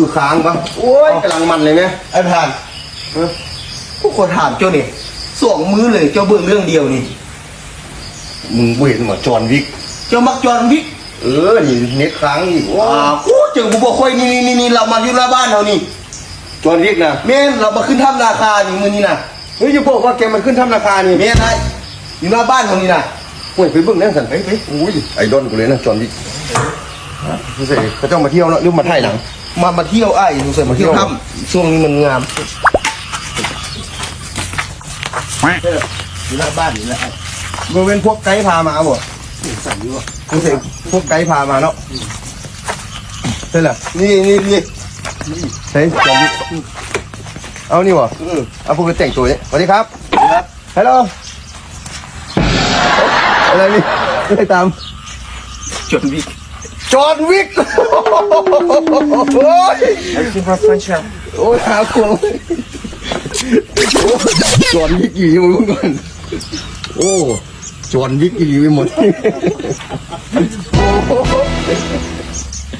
คือค้างปะโอ้ยกำลังมันเลยไหมไอ้ผ่านเออพวกคนถามเจ้านี่สองมือเลยเจ้าเบิ่งเรื่องเดียวนี่มึงบ่เห็นหมอจอนวิก เจ้ามักจอนวิก เออนี่เน็ตค้างอีกว้าว้าวโอ้เจอบุบค่อยนี่นี่นี่นี่เรามาอยู่หน้าบ้านเรานี่จอนวิกนะแม่นเรามาขึ้นถ้ำนาคานี่มือนี่นะเฮ้ยอย่าบอกว่าแกมันขึ้นทำราคานี่แม่นไอ้อยู่หน้าบ้านเรานี่นะโอ้ยไปเบิ่งนั่นสันไปไปอุ้ยไอดอลกูเลยนะจอนวิกไม่ใช่เขาเจ้ามาเที่ยวแล้วหรือมาถ่ายหนัง มามาเที่ยวไอ้สงสัยมาเที่ยวถ้ำช่วงนี้มันงามอยู่หน้าบ้านนี่แหละไอ้บริเวณพวกไกด์พามาบ่สั่นอยู่อะไม่ใช่พวกไกด์พามาเนาะใช่เหรอนี่นี่นี่ใช่จอนวิกเอานี่วะอืมเอาพวกนี้แต่งตัวเนี่ยสวัสดีครับครับฮัลโหลอะไรนี่ไม่ตามจนวิก จอห์นวิกโอ้ยคือพระฟันชัมโอ้ยหาควงโอ้จอห์นวิกอยู่อยู่มึงก่อนโอ้จอห์นวิกอยู่ไปหมดโอ้